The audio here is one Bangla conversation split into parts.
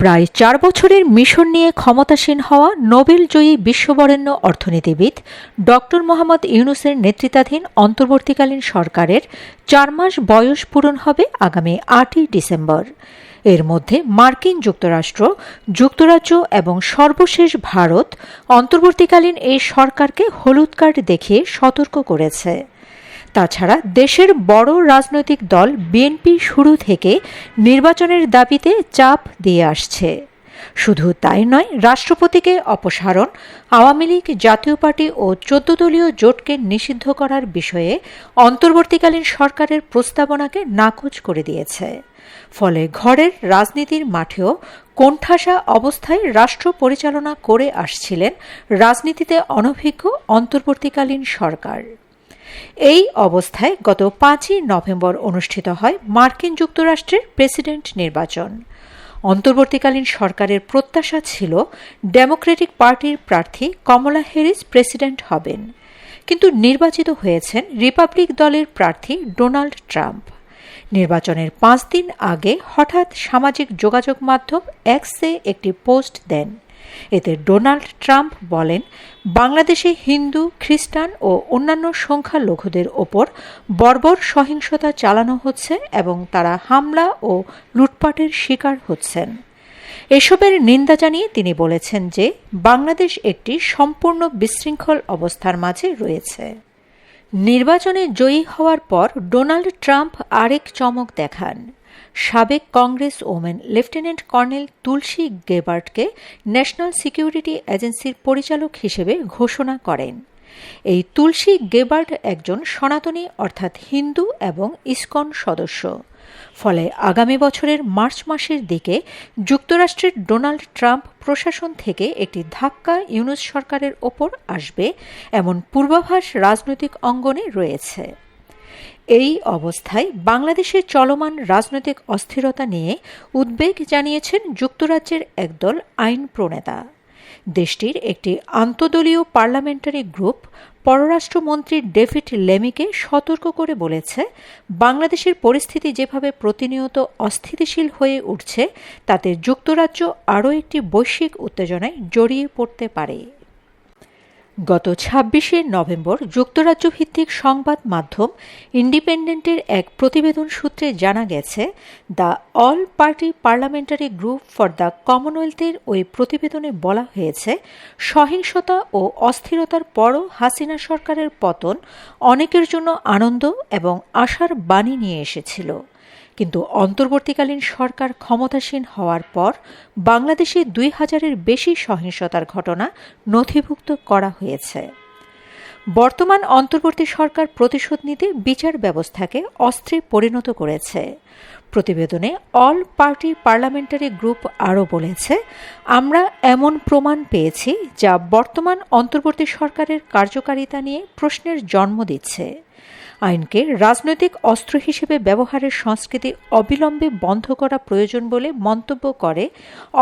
প্রায় চার বছরের মিশন নিয়ে ক্ষমতাসীন হওয়া নোবেল জয়ী বিশ্ববরেণ্য অর্থনীতিবিদ ডক্টর মোহাম্মদ ইউনুসের নেতৃত্বাধীন অন্তর্বর্তীকালীন সরকারের চার মাস বয়স পূরণ হবে আগামী আটই ডিসেম্বর। এর মধ্যে মার্কিন যুক্তরাষ্ট্র, যুক্তরাজ্য এবং সর্বশেষ ভারত অন্তর্বর্তীকালীন এই সরকারকে হলুদ কার্ড দেখিয়ে সতর্ক করেছে। তাছাড়া দেশের বড় রাজনৈতিক দল বিএনপি শুরু থেকে নির্বাচনের দাবিতে চাপ দিয়ে আসছে। শুধু তাই নয়, রাষ্ট্রপতিকে অপসারণ, আওয়ামী লীগ জাতীয় পার্টি ও চোদ্দ দলীয় জোটকে নিষিদ্ধ করার বিষয়ে অন্তর্বর্তীকালীন সরকারের প্রস্তাবনাকে নাকচ করে দিয়েছে। ফলে ঘরের রাজনীতির মাঠেও কোণঠাসা অবস্থায় রাষ্ট্র পরিচালনা করে আসছিলেন রাজনীতিতে অনভিজ্ঞ অন্তর্বর্তীকালীন সরকার। এই অবস্থায় গত পাঁচই নভেম্বর অনুষ্ঠিত হয় মার্কিন যুক্তরাষ্ট্রের প্রেসিডেন্ট নির্বাচন। অন্তর্বর্তীকালীন সরকারের প্রত্যাশা ছিল ডেমোক্রেটিক পার্টির প্রার্থী কমলা হ্যারিস প্রেসিডেন্ট হবেন, কিন্তু নির্বাচিত হয়েছেন রিপাবলিক দলের প্রার্থী ডোনাল্ড ট্রাম্প। নির্বাচনের পাঁচ দিন আগে হঠাৎ সামাজিক যোগাযোগ মাধ্যম এক্সে একটি পোস্ট দেন। এতে ডোনাল্ড ট্রাম্প বলেন, বাংলাদেশে হিন্দু, খ্রিস্টান ও অন্যান্য সংখ্যালঘুদের ওপর বর্বর সহিংসতা চালানো হচ্ছে এবং তারা হামলা ও লুটপাটের শিকার হচ্ছেন। এসবের নিন্দা জানিয়ে তিনি বলেছেন যে, বাংলাদেশ একটি সম্পূর্ণ বিশৃঙ্খল অবস্থার মাঝে রয়েছে। নির্বাচনে জয়ী হওয়ার পর ডোনাল্ড ট্রাম্প আরেক চমক দেখান। সাবেক congresswoman lieutenant colonel Tulsi গেবার্টকে ন্যাশনাল সিকিউরিটি এজেন্সির পরিচালক হিসেবে ঘোষণা করেন। এই তুলসী গেবার্ট একজন সনাতনী, অর্থাৎ হিন্দু এবং ইসকন সদস্য। ফলে আগামী বছরের মার্চ মাসের দিকে যুক্তরাষ্ট্রের ডোনাল্ড ট্রাম্প প্রশাসন থেকে একটি ধাক্কা ইউনুস সরকারের ওপর আসবে, এমন পূর্বাভাস রাজনৈতিক অঙ্গনে রয়েছে। এই অবস্থায় বাংলাদেশের চলমান রাজনৈতিক অস্থিরতা নিয়ে উদ্বেগ জানিয়েছেন যুক্তরাজ্যের একদল আইন প্রণেতা। দেশটির একটি আন্তদলীয় পার্লামেন্টারি গ্রুপ পররাষ্ট্রমন্ত্রী ডেভিড লেমিকে সতর্ক করে বলেছে, বাংলাদেশের পরিস্থিতি যেভাবে প্রতিনিয়ত অস্থিতিশীল হয়ে উঠছে, তাতে যুক্তরাজ্য আরও একটি বৈশ্বিক উত্তেজনায় জড়িয়ে পড়তে পারে। গত ছাব্বিশে নভেম্বর যুক্তরাজ্য ভিত্তিক সংবাদ মাধ্যম ইন্ডিপেন্ডেন্টের এক প্রতিবেদন সূত্রে জানা গেছে, the all party parliamentary group for the কমনওয়েলথের ওই প্রতিবেদনে বলা হয়েছে, সহিংসতা ও অস্থিরতার পরও হাসিনা সরকারের পতন অনেকের জন্য আনন্দ এবং আশার বাণী নিয়ে এসেছিল। কিন্তু অন্তর্বর্তীকালীন সরকার ক্ষমতাসীন হওয়ার পর বাংলাদেশে দুই হাজারের বেশি সহিংসতার ঘটনা নথিভুক্ত করা হয়েছে। বর্তমান অন্তর্বর্তী সরকার প্রতিশোধ নিতে বিচার ব্যবস্থাকে অস্ত্রে পরিণত করেছে। প্রতিবেদনে অল পার্টি পার্লামেন্টারি গ্রুপ আরও বলেছে, আমরা এমন প্রমাণ পেয়েছি যা বর্তমান অন্তর্বর্তী সরকারের কার্যকারিতা নিয়ে প্রশ্নের জন্ম দিচ্ছে। আইনকে রাজনৈতিক অস্ত্র হিসেবে ব্যবহারের সংস্কৃতি অবিলম্বে বন্ধ করা প্রয়োজন বলে মন্তব্য করে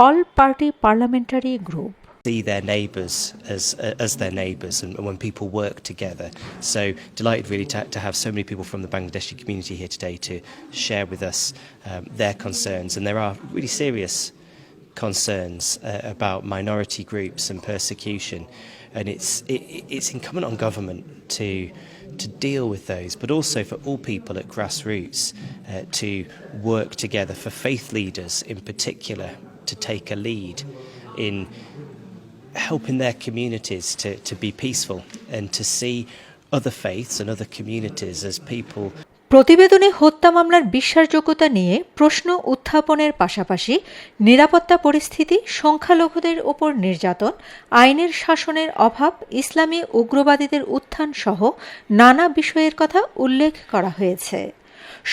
all party parliamentary group see their neighbours as as their neighbours and when people work together. So delighted really to, to have so many people from the Bangladeshi community here today to share with us um, their concerns and there are really serious concerns uh, about minority groups and persecution. And it's it, it's incumbent on government to to deal with those, but also for all people at grassroots uh, to work together, for faith leaders in particular to take a lead in helping their communities to, to be peaceful and to see other faiths and other communities as people প্রতিবেদনে হত্যা মামলার বিশ্বাসযোগ্যতা নিয়ে প্রশ্ন উত্থাপনের পাশাপাশি নিরাপত্তা পরিস্থিতি, সংখ্যালঘুদের ওপর নির্যাতন, আইনের শাসনের অভাব, ইসলামী উগ্রবাদীদের উত্থান সহ নানা বিষয়ের কথা উল্লেখ করা হয়েছে।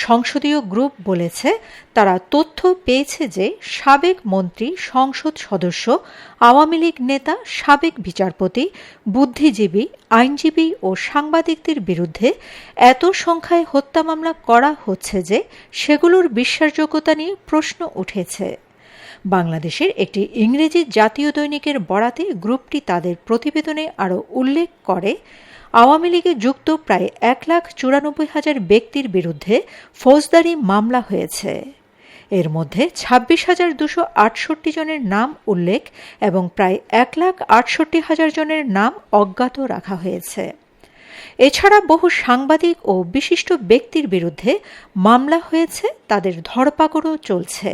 সংসদীয় গ্রুপ বলেছে, তারা তথ্য পেয়েছে যে সাবেক মন্ত্রী, সংসদ সদস্য, আওয়ামী লীগ নেতা, সাবেক বিচারপতি, বুদ্ধিজীবী, আইনজীবী ও সাংবাদিকদের বিরুদ্ধে এত সংখ্যায় হত্যা মামলা করা হচ্ছে যে সেগুলোর বিশ্বাসযোগ্যতা নিয়ে প্রশ্ন উঠেছে। বাংলাদেশের একটি ইংরেজি জাতীয় দৈনিকের বরাতে গ্রুপটি তাদের প্রতিবেদনে আরও উল্লেখ করে, আওয়ামী লীগে যুক্ত প্রায় এক লাখ চুরানব্বই হাজার ব্যক্তির বিরুদ্ধে ফৌজদারি মামলা হয়েছে। এর মধ্যে ছাব্বিশ হাজার দুশো আটষট্টি জনের নাম উল্লেখ এবং প্রায় এক লাখ আটষট্টি হাজার জনের নাম অজ্ঞাত রাখা হয়েছে। এছাড়া বহু সাংবাদিক ও বিশিষ্ট ব্যক্তির বিরুদ্ধে মামলা হয়েছে, তাদের ধরপাকড়ও চলছে।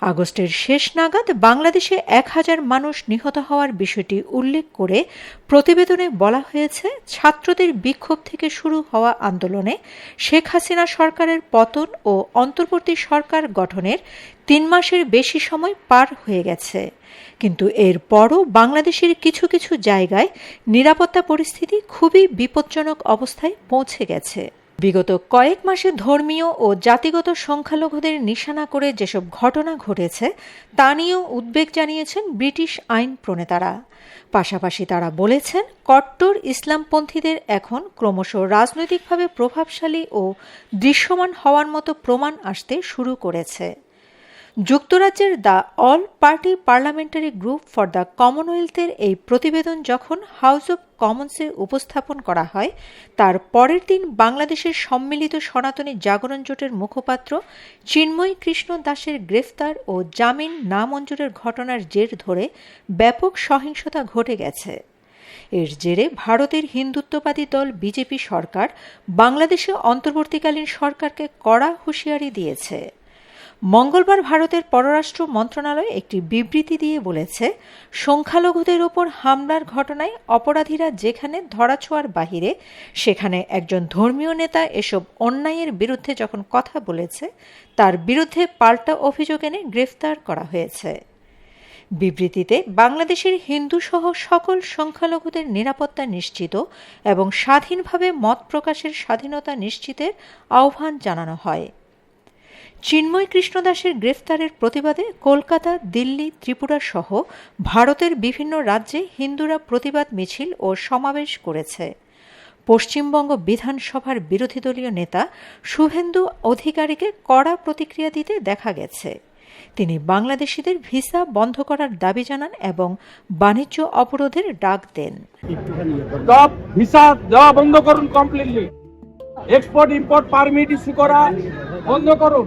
আগস্টের শেষ নাগাদ বাংলাদেশে এক হাজার মানুষ নিহত হওয়ার বিষয়টি উল্লেখ করে প্রতিবেদনে বলা হয়েছে, ছাত্রদের বিক্ষোভ থেকে শুরু হওয়া আন্দোলনে শেখ হাসিনা সরকারের পতন ও অন্তর্বর্তী সরকার গঠনের তিন মাসের বেশি সময় পার হয়ে গেছে। কিন্তু এরপরও বাংলাদেশের কিছু কিছু জায়গায় নিরাপত্তা পরিস্থিতি খুবই বিপজ্জনক অবস্থায় পৌঁছে গেছে। বিগত কয়েক মাসে ধর্মীয় ও জাতিগত সংখ্যালঘুদের নিশানা করে যেসব ঘটনা ঘটেছে, তা নিয়েও উদ্বেগ জানিয়েছেন ব্রিটিশ আইন প্রণেতারা। পাশাপাশি তারা বলেছেন, কট্টর ইসলামপন্থীদের এখন ক্রমশ রাজনৈতিকভাবে প্রভাবশালী ও দৃশ্যমান হওয়ার মতো প্রমাণ আসতে শুরু করেছে। যুক্তরাজ্যের the all party parliamentary group for the কমনওয়েলথের এই প্রতিবেদন যখন হাউস অব কমন্সে উপস্থাপন করা হয়, তার পরের দিন বাংলাদেশের সম্মিলিত সনাতনী জাগরণ জোটের মুখপাত্র চিন্ময় কৃষ্ণ দাসের গ্রেফতার ও জামিন নামঞ্জুরের ঘটনার জের ধরে ব্যাপক সহিংসতা ঘটে গেছে। এর জেরে ভারতের হিন্দুত্ববাদী দল বিজেপি সরকার বাংলাদেশে অন্তর্বর্তীকালীন সরকারকে কড়া হুঁশিয়ারি দিয়েছে। মঙ্গলবার ভারতের পররাষ্ট্র মন্ত্রণালয় একটি বিবৃতি দিয়ে বলেছে, সংখ্যালঘুদের ওপর হামলার ঘটনায় অপরাধীরা যেখানে ধরাছোঁয়ার বাহিরে, সেখানে একজন ধর্মীয় নেতা এসব অন্যায়ের বিরুদ্ধে যখন কথা বলেছে, তার বিরুদ্ধে পাল্টা অভিযোগ এনে গ্রেফতার করা হয়েছে। বিবৃতিতে বাংলাদেশের হিন্দু সহ সকল সংখ্যালঘুদের নিরাপত্তা নিশ্চিত এবং স্বাধীনভাবে মত প্রকাশের স্বাধীনতা নিশ্চিতের আহ্বান জানানো হয়। চিন্ময় কৃষ্ণদাসের গ্রেফতারের প্রতিবাদে কলকাতা, দিল্লি, ত্রিপুরা সহ ভারতের বিভিন্ন রাজ্যে হিন্দুরা প্রতিবাদ মিছিল ও সমাবেশ করেছে। পশ্চিমবঙ্গ বিধানসভার বিরোধী দলীয় নেতা শুভেন্দু অধিকারীকে কড়া প্রতিক্রিয়া দিতে দেখা গেছে। তিনি বাংলাদেশিদের ভিসা বন্ধ করার দাবি জানান এবং বাণিজ্য অবরোধের ডাক দেন। বন্ধ করুন completely export import permit issue করা বন্ধ করুন।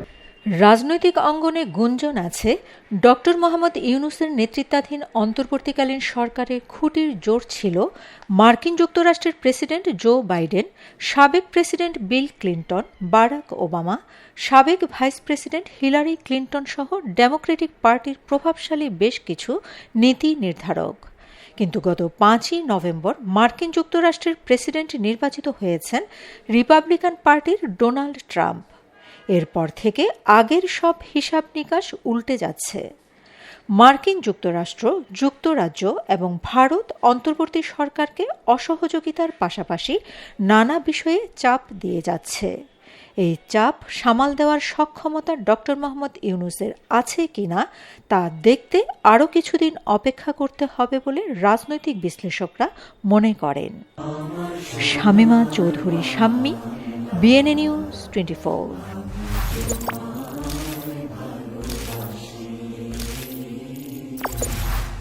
রাজনৈতিক অঙ্গনে গুঞ্জন আছে ডক্টর মোহাম্মদ ইউনুসের নেতৃত্বাধীন অন্তর্বর্তীকালীন সরকারের খুঁটির জোর ছিল মার্কিন যুক্তরাষ্ট্রের প্রেসিডেন্ট জো বাইডেন, সাবেক president Bill Clinton, Barack Obama, সাবেক ভাইস প্রেসিডেন্ট হিলারি ক্লিন্টন সহ ডেমোক্রেটিক পার্টির প্রভাবশালী বেশ কিছু নীতি নির্ধারক। কিন্তু গত পাঁচই নভেম্বর মার্কিন যুক্তরাষ্ট্রের প্রেসিডেন্ট নির্বাচিত হয়েছেন রিপাবলিকান পার্টির ডোনাল্ড ট্রাম্প। এরপর থেকে আগের সব হিসাব নিকাশ উল্টে যাচ্ছে। মার্কিন যুক্তরাষ্ট্র, যুক্তরাজ্য এবং ভারত অন্তর্বর্তী সরকারকে অসহযোগিতার পাশাপাশি নানা বিষয়ে চাপ দিয়ে যাচ্ছে। এই চাপ সামাল দেওয়ার সক্ষমতা ডক্টর মোহাম্মদ ইউনুসের আছে কিনা তা দেখতে আরও কিছুদিন অপেক্ষা করতে হবে বলে রাজনৈতিক বিশ্লেষকরা মনে করেন। Shamima Chowdhury Shammi, BNA news twenty four